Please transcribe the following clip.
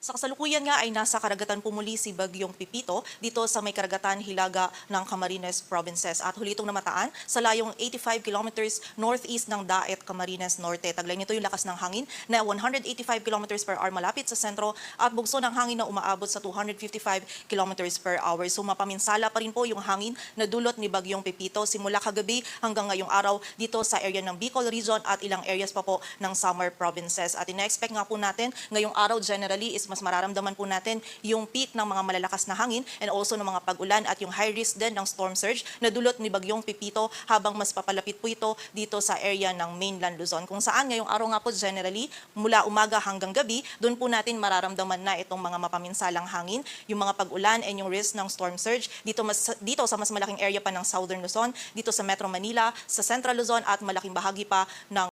Sa kasalukuyan nga ay nasa karagatan pumuli si Bagyong Pipito dito sa may karagatan hilaga ng Camarines Provinces at huli itong namataan sa layong 85 kilometers northeast ng Daet, Camarines Norte. Taglay nito yung lakas ng hangin na 185 kilometers per hour malapit sa sentro at bugso ng hangin na umaabot sa 255 kilometers per hour. So mapaminsala pa rin po yung hangin na dulot ni Bagyong Pipito simula kagabi hanggang ngayong araw dito sa area ng Bicol Region at ilang areas pa po ng Samar Provinces. At ina-expect nga po natin ngayong araw generally is mas mararamdaman po natin yung peak ng mga malalakas na hangin and also ng mga pag-ulan at yung high risk din ng storm surge na dulot ni Bagyong Pipito habang mas papalapit po ito dito sa area ng mainland Luzon. Kung saan ngayong araw nga po generally mula umaga hanggang gabi, doon po natin mararamdaman na itong mga mapaminsalang hangin, yung mga pag-ulan and yung risk ng storm surge dito mas dito sa mas malaking area pa ng Southern Luzon, dito sa Metro Manila, sa Central Luzon at malaking bahagi pa ng